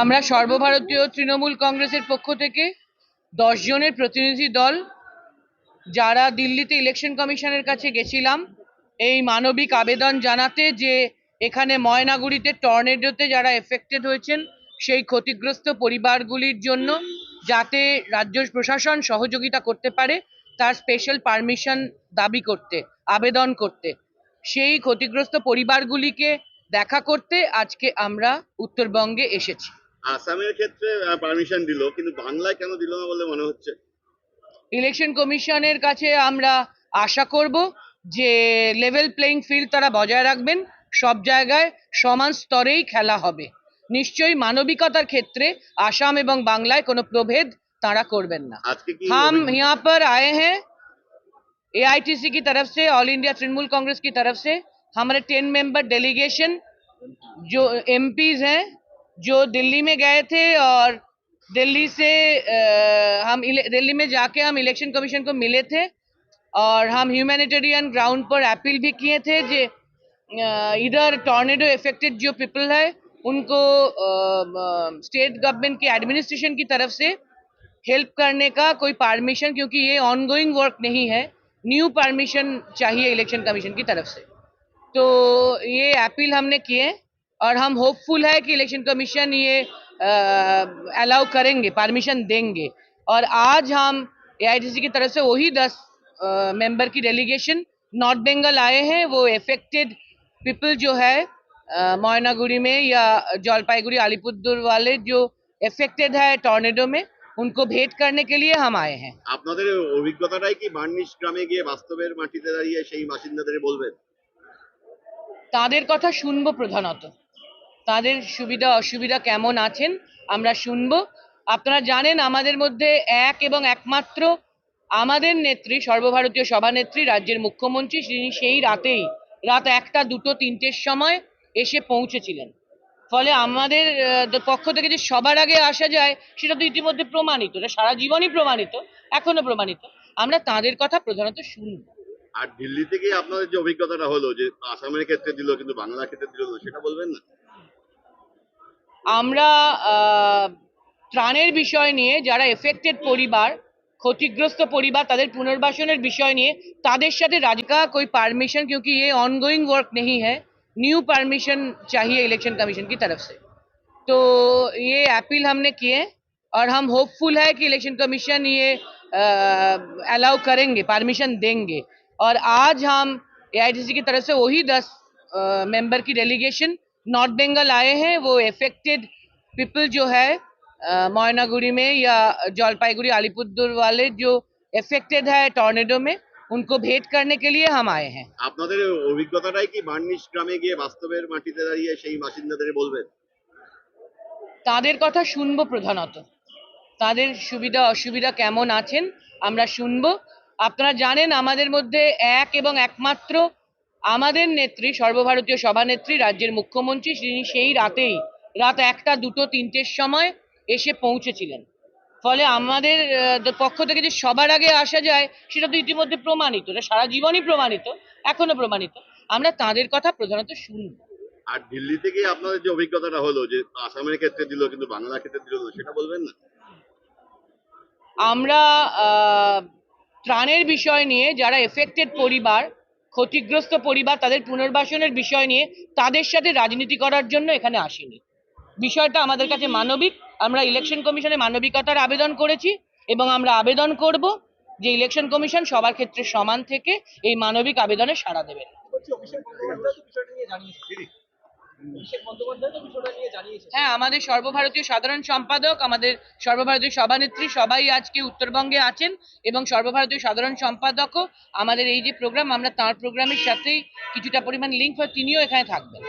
আমরা সর্বভারতীয় তৃণমূল কংগ্রেসের পক্ষ থেকে দশ জনের প্রতিনিধি দল যারা দিল্লিতে ইলেকশন কমিশনের কাছে গেছিলাম, এই মানবিক আবেদন জানাতে যে এখানে ময়নাগুড়িতে টর্নেডোতে যারা এফেক্টেড হয়েছেন, সেই ক্ষতিগ্রস্ত পরিবারগুলির জন্য যাতে রাজ্য প্রশাসন সহযোগিতা করতে পারে, তার স্পেশাল পারমিশন দাবি করতে, আবেদন করতে। সেই ক্ষতিগ্রস্ত পরিবারগুলিকে দেখা করতে আজকে আমরা উত্তরবঙ্গে এসেছি আসামের ক্ষেত্রে পারমিশন দিল কিন্তু বাংলায় কেন দিল না বলে মনে হচ্ছে ইলেকশন কমিশনের কাছে আমরা আশা করব যে লেভেল প্লেইং ফিল্ড তারা বজায় রাখবেন সব জায়গায় সমান স্তরেই খেলা হবে নিশ্চয়ই মানবিকতার ক্ষেত্রে আসাম এবং বাংলায় কোনো প্রভেদ তারা করবেন না আজকে কি हम यहाँ पर आए हैं एआईटीसी की तरफ से ऑल इंडिया तृणमूल कांग्रेस की तरफ से हमारे टेन मेंबर डेलीगेशन जो एमपीज हैं जो दिल्ली में गए थे और दिल्ली से अ, हम दिल्ली में जाके हम इलेक्शन कमीशन को मिले थे और हम ह्यूमैनिटेरियन ग्राउंड पर अपील भी किए थे जे इधर टॉर्नेडो इफेक्टेड जो पीपल है उनको स्टेट गवर्नमेंट के एडमिनिस्ट्रेशन की तरफ़ से हेल्प करने का कोई परमिशन क्योंकि ये ऑनगोइंग वर्क नहीं है न्यू परमिशन चाहिए इलेक्शन कमीशन की तरफ़ से। तो ये अपील हमने किए और हम होपफुल है कि इलेक्शन कमीशन ये अलाउ करेंगे परमिशन देंगे और आज हम एआईटीसी की तरफ से वही दस मेंबर की डेलीगेशन नॉर्थ बंगाल आए हैं वो इफेक्टेड पीपल जो है अ, मोयनागुड़ी में या जलपाईगुड़ी अलीपुरदुर वाले जो इफेक्टेड है टॉर्नेडो में उनको भेंट करने के लिए हम आए हैं আপনাদের অভিজ্ঞতাটাই কি বার্নিশ গ্রামে গিয়ে বাস্তবের মাটিতে দাঁড়িয়ে সেই বাসিন্দাদের বলবেন তাদের কথা শুনব প্রধানত। তাদের সুবিধা, অসুবিধা কেমন আছেন, আমরা শুনব। আপনারা জানেন আমাদের মধ্যে এক এবং একমাত্র আমাদের নেত্রী, সর্বভারতীয় সভানেত্রী, রাজ্যের মুখ্যমন্ত্রী তিনি সেই রাতেই, রাত একটা, দুটো, তিনটের সময় এসে পৌঁছেছিলেন। ফলে আমাদের পক্ষ থেকে যে সবার আগে আসা যায়, সেটা তো ইতিমধ্যে প্রমাণিত সারা জীবনই প্রমাণিত, এখনও প্রমাণিত। আমরা তাদের কথা প্রধানত শুনব। আর দিল্লি থেকে আপনাদের যে অভিজ্ঞতাটা হলো যে আসামের ক্ষেত্রে দিল কিন্তু বাংলার ক্ষেত্রে দিল না সেটা বলবেন না আমরা ত্রাণের বিষয় নিয়ে যারা এফেক্টেড পরিবার ক্ষতিগ্রস্ত পরিবার তাদের পুনর্বাসনের বিষয় নিয়ে তাদের সাথে राज्य का कोई परमिशन क्योंकि ये ऑनगोइंग वर्क नहीं है न्यू परमिशन चाहिए इलेक्शन कमीशन की तरफ़ से तो ये अपील हमने किए और हम होपफुल है कि इलेक्शन कमीशन ये अलाउ करेंगे परमिशन देंगे और आज हम एआईटीसी की तरफ से वही दस मेंबर की डेलीगेशन नॉर्थ बंगाल आए हैं वो इफेक्टेड पीपल जो है अ, मोयनागुड़ी में या जलपाईगुड़ी अलीपुरदुर वाले जो इफेक्टेड है टॉर्नेडो में उनको भेंट करने के लिए हम आए हैं আপনাদের অভিজ্ঞতাটাই কি বার্নিশ গ্রামে গিয়ে বাস্তবের মাটিতে দাঁড়িয়ে সেই বাসিন্দাদের বলবেন তাদের কথা শুনবো প্রধানত তাদের সুবিধা অসুবিধা কেমন আছেন আমরা শুনবো আপনারা জানেন আমাদের মধ্যে এক এবং একমাত্র আমাদের নেত্রী সর্বভারতীয় সভানেত্রী রাজ্যের মুখ্যমন্ত্রী তিনি সেই রাতেই রাত একটা দুটো তিনটের সময় এসে পৌঁছেছিলেন। ফলে আমাদের পক্ষ থেকে যে সবার আগে আসা যায় সেটা তো ইতিমধ্যে প্রমাণিত। এটা সারা জীবনই প্রমাণিত এখনও প্রমাণিত। আমরা তাদের কথা প্রধানত শুনব আর দিল্লি থেকে আপনাদের যে অভিজ্ঞতাটা হলো যে আসামের ক্ষেত্রে দিল কিন্তু বাংলার ক্ষেত্রে দিল সেটা বলবেন না? আমরা আহ, ত্রাণের বিষয় নিয়ে, যারা এফেক্টেড পরিবার, ক্ষতিগ্রস্ত পরিবার, তাদের পুনর্বাসনের বিষয় নিয়ে, তাদের সাথে রাজনীতি করার জন্য এখানে আসেনি। বিষয়টা আমাদের কাছে মানবিক। আমরা ইলেকশন কমিশনে মানবিকতার আবেদন করেছি এবং আমরা আবেদন করব যে ইলেকশন কমিশন সবার ক্ষেত্রে সমান থেকে এই মানবিক আবেদনে সাড়া দেবেন হ্যাঁ আমাদের সর্বভারতীয় সাধারণ সম্পাদক, আমাদের সর্বভারতীয় সভানেত্রী সবাই আজকে উত্তরবঙ্গে আছেন এবং সর্বভারতীয় সাধারণ সম্পাদকও। আমাদের এই যে প্রোগ্রাম আমরা তার প্রোগ্রামের সাথেই কিছুটা পরিমাণ লিঙ্ক হয়, তিনিও এখানে থাকবেন।